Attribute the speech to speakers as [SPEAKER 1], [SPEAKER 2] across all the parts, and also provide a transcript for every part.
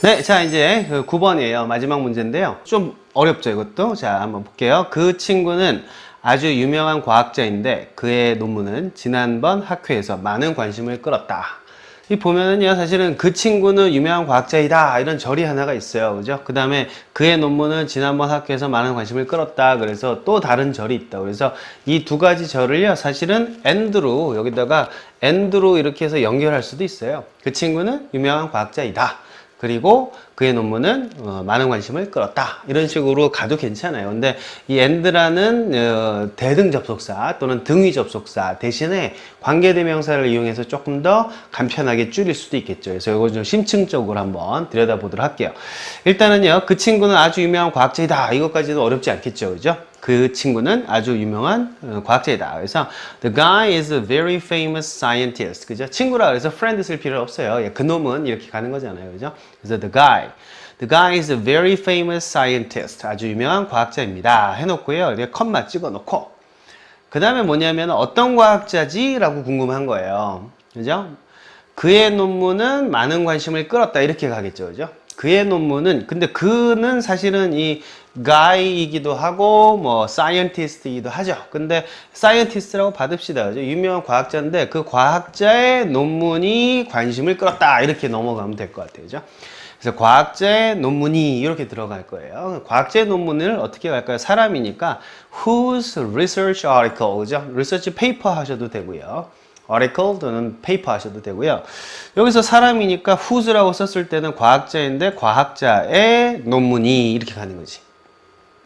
[SPEAKER 1] 네, 자 이제 그 9번이에요. 마지막 문제인데요. 좀 어렵죠, 이것도. 자, 한번 볼게요. 그 친구는 아주 유명한 과학자인데 그의 논문은 지난번 학회에서 많은 관심을 끌었다. 이 보면은요, 사실은 그 친구는 유명한 과학자이다. 이런 절이 하나가 있어요. 그죠? 그 다음에 그의 논문은 지난번 학회에서 많은 관심을 끌었다. 그래서 또 다른 절이 있다. 그래서 이 두 가지 절을요, 사실은 and로, 여기다가 and로 이렇게 해서 연결할 수도 있어요. 그 친구는 유명한 과학자이다. 그리고 그의 논문은 어, 많은 관심을 끌었다. 이런 식으로 가도 괜찮아요. 근데 이 and라는 어, 대등 접속사 또는 등위 접속사 대신에 관계대명사를 이용해서 조금 더 간편하게 줄일 수도 있겠죠. 그래서 이거 좀 심층적으로 한번 들여다보도록 할게요. 일단은요, 그 친구는 아주 유명한 과학자이다. 이것까지는 어렵지 않겠죠. 그죠? 그 친구는 아주 유명한 어, 과학자이다. 그래서 the guy is a very famous scientist. 그죠? 친구라 그래서 friend 쓸 필요 없어요. 예, 그 놈은 이렇게 가는 거잖아요. 그죠? 그래서 the guy. The guy is a very famous scientist. 아주 유명한 과학자입니다. 해놓고요. 이렇게 컴마 찍어 놓고. 그 다음에 뭐냐면 어떤 과학자지? 라고 궁금한 거예요. 그죠? 그의 논문은 많은 관심을 끌었다. 이렇게 가겠죠. 그죠? 그의 논문은, 근데 그는 사실은 이 guy이기도 하고, 뭐, scientist이기도 하죠. 근데 scientist라고 받읍시다. 유명한 과학자인데 그 과학자의 논문이 관심을 끌었다. 이렇게 넘어가면 될 것 같아요. 그죠? 그래서 과학자의 논문이 이렇게 들어갈 거예요. 과학자의 논문을 어떻게 갈까요? 사람이니까 whose research article, 그죠? research paper 하셔도 되고요. article 또는 paper 하셔도 되고요. 여기서 사람이니까 whose라고 썼을 때는 과학자인데 과학자의 논문이 이렇게 가는 거지.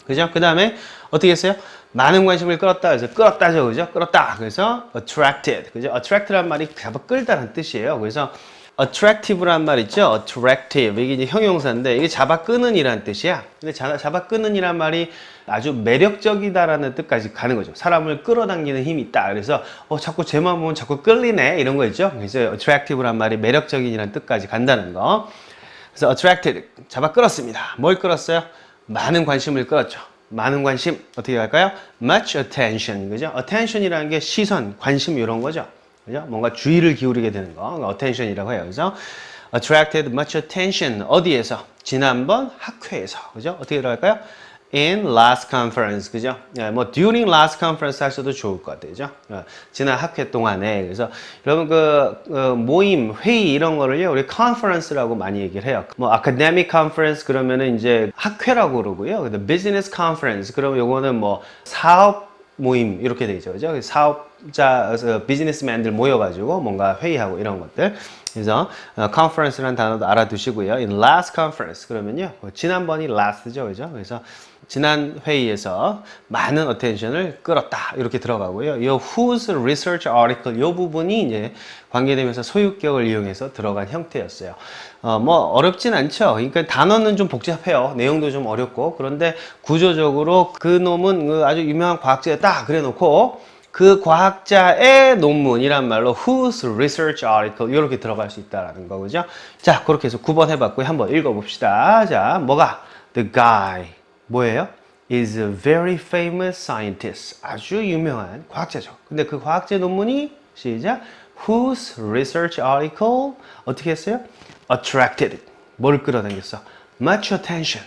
[SPEAKER 1] 그죠? 그 다음에 어떻게 했어요? 많은 관심을 끌었다. 그래서 끌었다죠. 그죠? 끌었다. 그래서 attracted. 그죠? attract란 말이 잡아 끌다는 뜻이에요. 그래서 attractive란 말 있죠? attractive. 이게 이제 형용사인데 이게 잡아 끄는 이란 뜻이야. 근데 자- 잡아 끄는 이란 말이 아주 매력적이다라는 뜻까지 가는 거죠. 사람을 끌어당기는 힘이 있다. 그래서 어 자꾸 쟤만 보면 자꾸 끌리네 이런 거 있죠. 그래서 attractive란 말이 매력적인 이란 뜻까지 간다는 거. 그래서 attracted 잡아 끌었습니다. 뭘 끌었어요? 많은 관심을 끌었죠. 많은 관심 어떻게 할까요? much attention 그죠? attention이라는 게 시선, 관심 이런 거죠. 그죠? 뭔가 주의를 기울이게 되는 거 attention이라고 해요. 그래서 attracted much attention 어디에서? 지난번 학회에서 그죠? 어떻게 들어갈까요? In last conference 그죠? 예, 뭐 during last conference 하셔도 좋을 것 같아요. 그죠? 어, 지난 학회 동안에 그래서 여러분 그 어, 모임 회의 이런 거를요 우리 conference라고 많이 얘기를 해요. 뭐 academic conference 그러면은 이제 학회라고 그러고요. 근데 business conference 그러면 요거는 뭐 사업 모임 이렇게 되죠. 그죠? 사업 자 어, 비즈니스맨들 모여가지고 뭔가 회의하고 이런 것들. 그래서 어, conference라는 단어도 알아두시고요. in last conference 그러면요 뭐 지난번이 last죠, 그죠? 그래서 지난 회의에서 많은 attention을 끌었다 이렇게 들어가고요. 이 whose research article 이 부분이 이제 관계되면서 소유격을 이용해서 들어간 형태였어요. 어, 뭐 어렵진 않죠. 그러니까 단어는 좀 복잡해요. 내용도 좀 어렵고 그런데 구조적으로 그 놈은 그 아주 유명한 과학자였다 그래놓고 그 과학자의 논문이란 말로 whose research article 이렇게 들어갈 수 있다라는 거죠. 자, 그렇게 해서 9번 해봤고요. 한번 읽어봅시다. 자, 뭐가 the guy 뭐예요? is a very famous scientist 아주 유명한 과학자죠. 근데 그 과학자 논문이 시작 whose research article 어떻게 했어요? attracted 뭘 끌어당겼어? much attention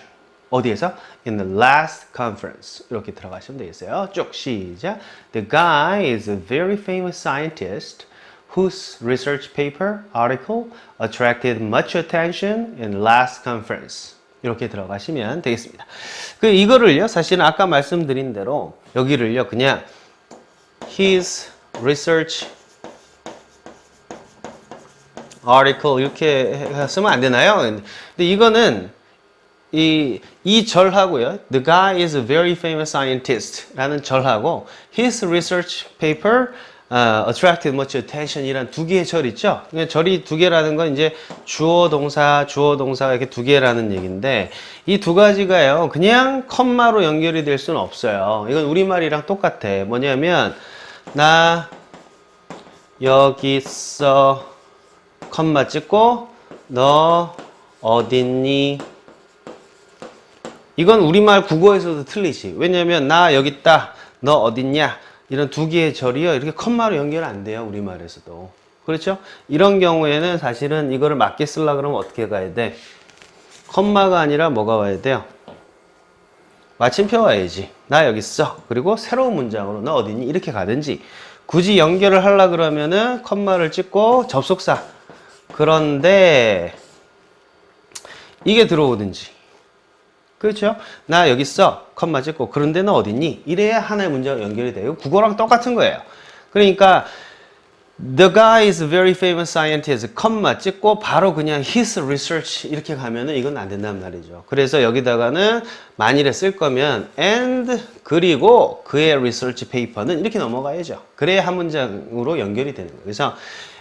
[SPEAKER 1] 어디에서? In the last conference. 이렇게 들어가시면 되겠어요. 쭉 시작. The guy is a very famous scientist whose research paper, article attracted much attention in last conference. 이렇게 들어가시면 되겠습니다. 그 이거를요, 사실은 아까 말씀드린 대로 여기를요, 그냥 his research article 이렇게 쓰면 안 되나요? 근데 이거는 이, 이 절하고요. The guy is a very famous scientist 라는 절하고 his research paper uh, attracted much attention 이란 두 개의 절 있죠? 절이 두 개라는 건 이제 주어 동사, 주어 동사가 이렇게 두 개라는 얘기인데 이 두 가지가요. 그냥 컴마로 연결이 될 수는 없어요. 이건 우리말이랑 똑같아. 뭐냐면 나 여기 있어 컴마 찍고 너 어딨니? 이건 우리말 국어에서도 틀리지. 왜냐면 나 여기 있다. 너 어딨냐? 이런 두 개의 절이요. 이렇게 컴마로 연결 안 돼요. 우리말에서도. 그렇죠? 이런 경우에는 사실은 이거를 맞게 쓰려고 그러면 어떻게 가야 돼? 컴마가 아니라 뭐가 와야 돼요? 마침표 와야지. 나 여기 있어. 그리고 새로운 문장으로 너 어디니? 이렇게 가든지. 굳이 연결을 하려 그러면은 컴마를 찍고 접속사. 그런데 이게 들어오든지. 그렇죠? 나 여기 있어. 컴마 찍고. 그런데 너 어디니? 이래야 하나의 문제가 연결이 돼요. 국어랑 똑같은 거예요. 그러니까 The guy is a very famous scientist. 컴마 찍고 바로 그냥 his research 이렇게 가면은 이건 안 된단 말이죠. 그래서 여기다가는 만일에 쓸 거면 and 그리고 그의 research paper는 이렇게 넘어가야죠. 그래야 한 문장으로 연결이 되는 거예요. 그래서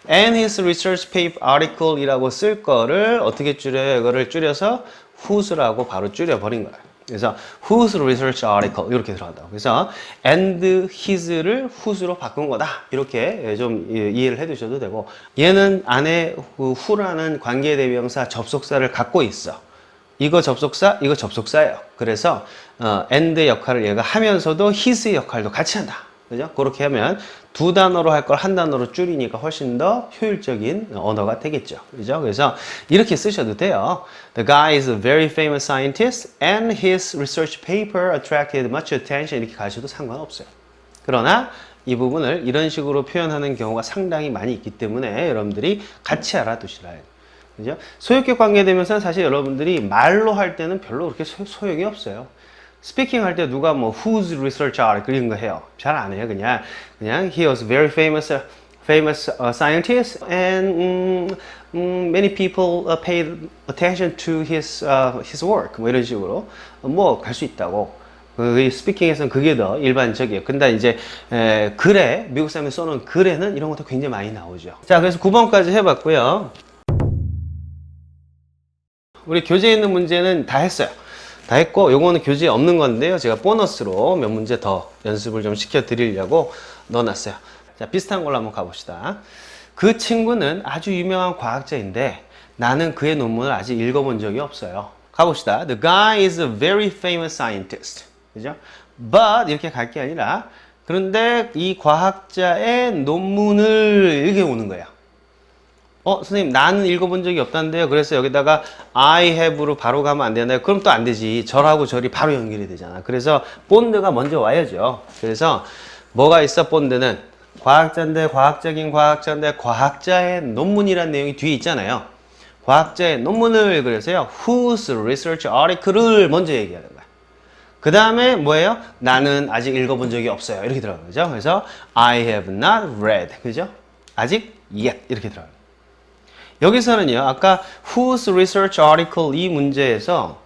[SPEAKER 1] and his research paper article이라고 쓸 거를 어떻게 줄여요? 이거를 줄여서 whose라고 바로 줄여버린 거예요. 그래서 whose research article 이렇게 들어간다고. 그래서 and his를 whose로 바꾼 거다. 이렇게 좀 이해를 해 두셔도 되고 얘는 안에 who라는 관계 대명사 접속사를 갖고 있어. 이거 접속사, 이거 접속사예요. 그래서 어, and 역할을 얘가 하면서도 his의 역할도 같이 한다. 그죠? 그렇게 하면 두 단어로 할 걸 한 단어로 줄이니까 훨씬 더 효율적인 언어가 되겠죠. 그죠? 그래서 이렇게 쓰셔도 돼요. The guy is a very famous scientist and his research paper attracted much attention. 이렇게 가셔도 상관없어요. 그러나 이 부분을 이런 식으로 표현하는 경우가 상당히 많이 있기 때문에 여러분들이 같이 알아두시라 해요. 그죠? 소유격 관계되면서 사실 여러분들이 말로 할 때는 별로 그렇게 소, 소용이 없어요. 스피킹 할 때 누가 뭐 whose research article 이런 거 해요. 잘 안 해요. 그냥 그냥 he was very famous famous uh, scientist and 음, 음, many people uh, paid attention to his uh, his work 뭐 이런 식으로 뭐 갈 수 있다고. 그 스피킹에서는 그게 더 일반적이에요. 근데 이제 에, 글에 미국 사람이 써놓은 글에는 이런 것도 굉장히 많이 나오죠. 자, 그래서 9번까지 해봤고요. 우리 교재에 있는 문제는 다 했어요. 다 했고 요거는 교재에 없는 건데요. 제가 보너스로 몇 문제 더 연습을 좀 시켜 드리려고 넣어놨어요. 자, 비슷한 걸로 한번 가봅시다. 그 친구는 아주 유명한 과학자인데 나는 그의 논문을 아직 읽어본 적이 없어요. 가봅시다. The guy is a very famous scientist. 그죠? But 이렇게 갈 게 아니라 그런데 이 과학자의 논문을 읽어오는 거예요. 어, 선생님, 나는 읽어본 적이 없다는데요. 그래서 여기다가 I have로 바로 가면 안 되나요? 그럼 또 안 되지. 절하고 절이 바로 연결이 되잖아. 그래서 본드가 먼저 와야죠. 그래서 뭐가 있어, 본드는? 과학자인데, 과학적인 과학자인데, 과학자의 논문이라는 내용이 뒤에 있잖아요. 과학자의 논문을 그래서요. Whose research article을 먼저 얘기하는 거야. 그 다음에 뭐예요? 나는 아직 읽어본 적이 없어요. 이렇게 들어가는 거죠. 그래서 I have not read. 그죠? 아직 yet. 이렇게 들어가요. 여기서는요, 아까 whose research article 이 문제에서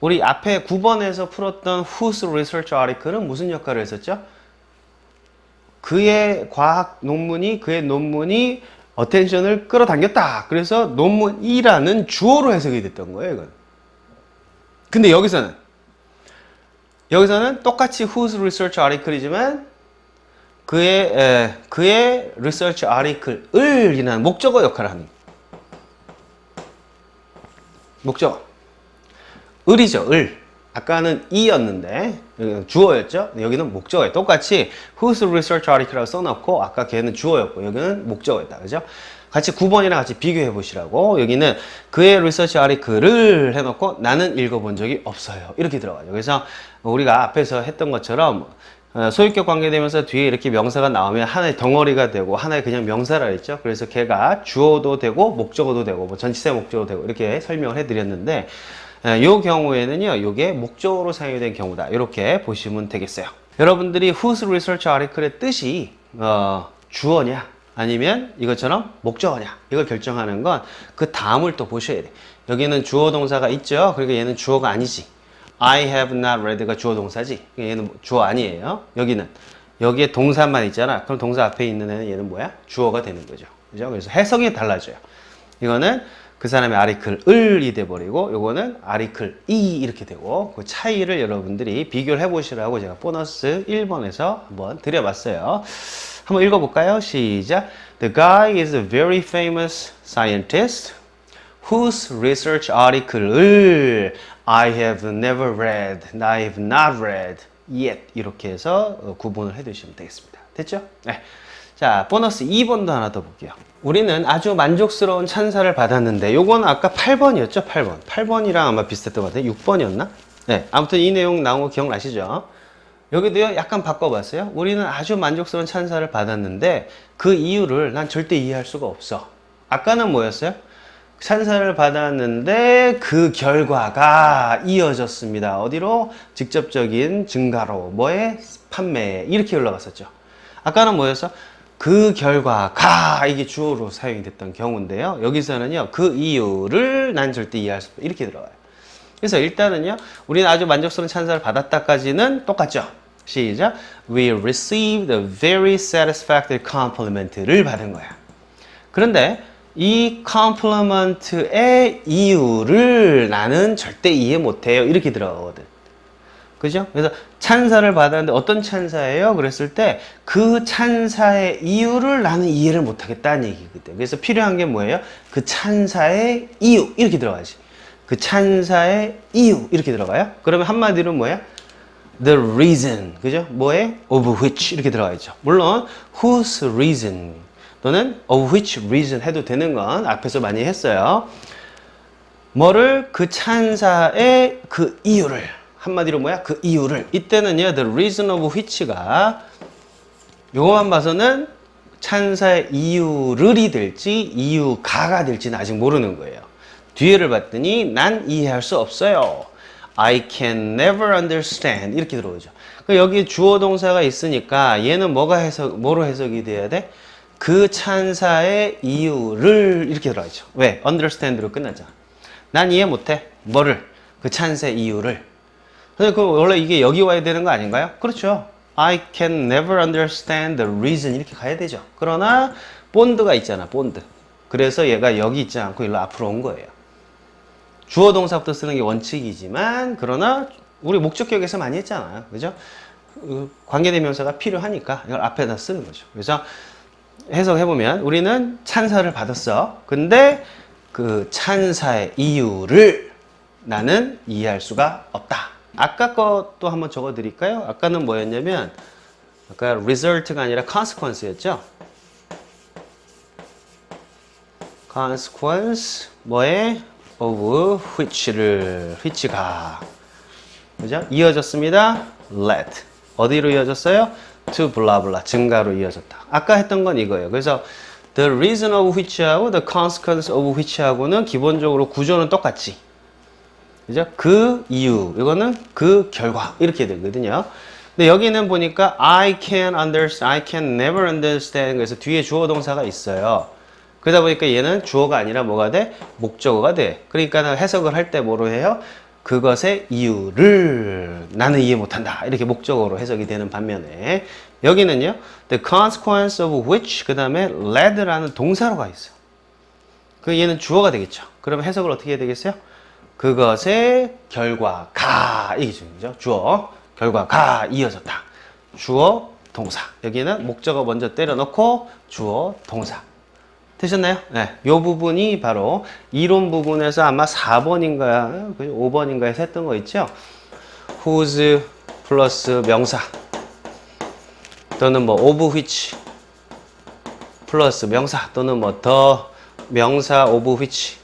[SPEAKER 1] 우리 앞에 9번에서 풀었던 whose research article은 무슨 역할을 했었죠? 그의 과학 논문이, 그의 논문이 어텐션을 끌어당겼다. 그래서 논문이라는 주어로 해석이 됐던 거예요, 이건. 근데 여기서는, 여기서는 똑같이 whose research article이지만 그의, 에, 그의 research article을 이라는 목적어 역할을 하는 거예요. 목적. 을이죠 을. 아까는 이였는데 주어였죠? 여기는 목적어예요. 똑같이 whose research article라고 써놓고 아까 걔는 주어였고 여기는 목적어였다. 그죠? 같이 9번이랑 같이 비교해 보시라고. 여기는 그의 research article를 해놓고 나는 읽어본 적이 없어요. 이렇게 들어가죠 그래서 우리가 앞에서 했던 것처럼 어, 소유격 관계되면서 뒤에 이렇게 명사가 나오면 하나의 덩어리가 되고 하나의 그냥 명사라 했죠. 그래서 걔가 주어도 되고 목적어도 되고 뭐 전치사 목적어도 되고 이렇게 설명을 해드렸는데 이 경우에는요. 이게 목적어로 사용된 경우다. 이렇게 보시면 되겠어요. 여러분들이 whose research article의 뜻이 어, 주어냐 아니면 이것처럼 목적어냐 이걸 결정하는 건 그 다음을 또 보셔야 돼. 여기는 주어 동사가 있죠. 그러니까 얘는 주어가 아니지. I have not read가 주어 동사지. 얘는 주어 아니에요. 여기는 여기에 동사만 있잖아. 그럼 동사 앞에 있는 애는 얘는 뭐야? 주어가 되는 거죠. 그죠? 그래서 해석이 달라져요. 이거는 그 사람의 아리클 을이 돼 버리고 요거는 아리클 이 이렇게 되고 그 차이를 여러분들이 비교를 해 보시라고 제가 보너스 1번에서 한번 드려 봤어요. 한번 읽어 볼까요? 시작. The guy is a very famous scientist whose research article을 I have never read, I have not read yet 이렇게 해서 어, 구분을 해두시면 되겠습니다. 됐죠? 네. 자, 보너스 2번도 하나 더 볼게요. 우리는 아주 만족스러운 찬사를 받았는데, 요건 아까 8번이었죠? 8번. 8번이랑 아마 비슷했던 것 같아요. 6번이었나? 네. 아무튼 이 내용 나온 거 기억나시죠? 여기도요, 약간 바꿔봤어요. 우리는 아주 만족스러운 찬사를 받았는데, 그 이유를 난 절대 이해할 수가 없어. 아까는 뭐였어요? 찬사를 받았는데 그 결과가 이어졌습니다. 어디로? 직접적인 증가로, 뭐에? 판매에. 이렇게 올라갔었죠. 아까는 뭐였어? 그 결과가 이게 주어로 사용이 됐던 경우인데요. 여기서는요, 그 이유를 난 절대 이해할 수 없다. 이렇게 들어가요. 그래서 일단은요, 우리는 아주 만족스러운 찬사를 받았다까지는 똑같죠. 시작. We received a very satisfactory compliment를 받은 거야. 그런데 이 compliment의 이유를 나는 절대 이해 못해요. 이렇게 들어가거든. 그죠? 그래서 찬사를 받았는데 어떤 찬사예요? 그랬을 때 그 찬사의 이유를 나는 이해를 못하겠다는 얘기거든. 그래서 필요한 게 뭐예요? 그 찬사의 이유 이렇게 들어가지. 그 찬사의 이유 이렇게 들어가요. 그러면 한마디로 뭐야? The reason 그죠? 뭐에? Of which 이렇게 들어가 있죠. 물론 whose reason 또는 of which reason 해도 되는 건 앞에서 많이 했어요. 뭐를 그 찬사의 그 이유를 한마디로 뭐야? 그 이유를 이때는요 the reason of which가 요거만 봐서는 찬사의 이유를이 될지 이유가가 될지는 아직 모르는 거예요. 뒤에를 봤더니 난 이해할 수 없어요. I can never understand 이렇게 들어오죠. 그 여기 주어 동사가 있으니까 얘는 뭐가 해석 뭐로 해석이 돼야 돼? 그 찬사의 이유를 이렇게 들어가 죠. 왜? understand로 끝나잖아. 난 이해 못해. 뭐를? 그 찬사의 이유를. 근데 그 원래 이게 여기 와야 되는 거 아닌가요? 그렇죠. I can never understand the reason 이렇게 가야 되죠. 그러나 본드가 있잖아, 본드. 그래서 얘가 여기 있지 않고 일로 앞으로 온 거예요. 주어 동사부터 쓰는 게 원칙이지만 그러나 우리 목적격에서 많이 했잖아요. 그죠? 그 관계대명사가 필요하니까 이걸 앞에다 쓰는 거죠. 그래서 해석해 보면 우리는 찬사를 받았어. 근데 그 찬사의 이유를 나는 이해할 수가 없다. 아까 것도 한번 적어 드릴까요? 아까는 뭐였냐면 아까 result가 아니라 consequence였죠. consequence 뭐에 of which를 which가 그죠? 이어졌습니다. let 어디로 이어졌어요? To blah 증가로 이어졌다. 아까 했던 건 이거예요. 그래서 the reason of which하고 the consequence of which하고는 기본적으로 구조는 똑같지. 그죠? 그 이유 이거는 그 결과 이렇게 되거든요. 근데 여기는 보니까 I can understand, I can never understand 그래서 뒤에 주어 동사가 있어요. 그러다 보니까 얘는 주어가 아니라 뭐가 돼? 목적어가 돼. 그러니까 해석을 할 때 뭐로 해요? 그것의 이유를 나는 이해 못한다. 이렇게 목적어로 해석이 되는 반면에 여기는요. The consequence of which 그 다음에 led라는 동사로 가 있어. 그 얘는 주어가 되겠죠. 그러면 해석을 어떻게 해야 되겠어요? 그것의 결과가 이게 중요죠. 주어 결과가 이어졌다. 주어 동사 여기는 목적어 먼저 때려넣고 주어 동사 되셨나요? 네. 요 부분이 바로 이론 부분에서 아마 4번인가 5번인가에서 했던 거 있죠? whose 플러스 명사 또는 뭐 of which 플러스 명사 또는 뭐 the 명사 of which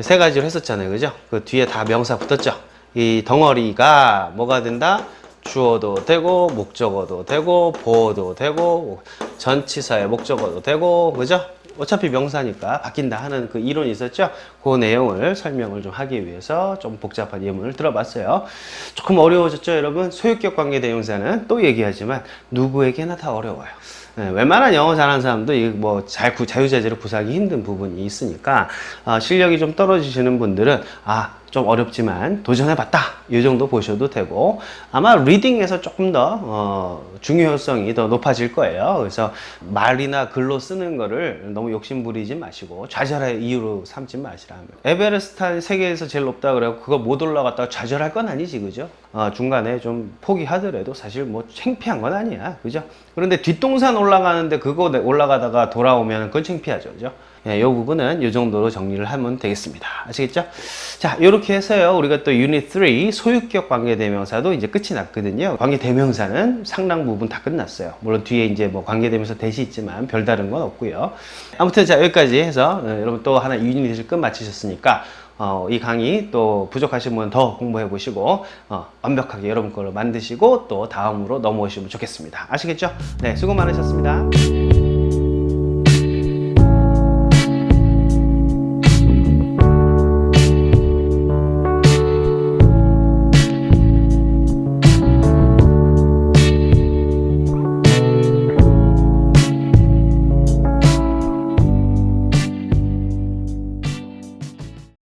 [SPEAKER 1] 세 가지로 했었잖아요. 그죠? 그 뒤에 다 명사 붙었죠? 이 덩어리가 뭐가 된다? 주어도 되고, 목적어도 되고, 보어도 되고, 전치사의 목적어도 되고, 그죠? 어차피 명사니까 바뀐다 하는 그 이론이 있었죠? 그 내용을 설명을 좀 하기 위해서 좀 복잡한 예문을 들어봤어요. 조금 어려워졌죠, 여러분? 소유격 관계 대명사는 또 얘기하지만 누구에게나 다 어려워요. 네, 웬만한 영어 잘하는 사람도 뭐잘 자유자재로 구사하기 힘든 부분이 있으니까 어, 실력이 좀 떨어지시는 분들은 아 좀 어렵지만 도전해봤다 이 정도 보셔도 되고 아마 리딩에서 조금 더 어, 중요성이 더 높아질 거예요. 그래서 말이나 글로 쓰는 거를 너무 욕심부리지 마시고 좌절의 이유로 삼지 마시라. 에베레스트 세계에서 제일 높다 그래고 그거 못 올라갔다가 좌절할 건 아니지 그죠? 어, 중간에 좀 포기하더라도 사실 뭐 창피한 건 아니야 그죠? 그런데 뒷동산 올라가는데 그거 올라가다가 돌아오면 그건 창피하죠 그죠? 예, 요 부분은 이 정도로 정리를 하면 되겠습니다. 아시겠죠? 자, 이렇게 해서요. 우리가 또 유닛 3 소유격 관계 대명사도 이제 끝이 났거든요. 관계 대명사는 상당 부분 다 끝났어요. 물론 뒤에 이제 뭐 관계 대명사 대시 있지만 별다른 건 없고요. 아무튼 자, 여기까지 해서 어, 여러분 또 하나 유닛을 끝 마치셨으니까 어, 이 강의 또 부족하신 분은 더 공부해 보시고 어, 완벽하게 여러분 걸로 만드시고 또 다음으로 넘어오시면 좋겠습니다. 아시겠죠? 네, 수고 많으셨습니다.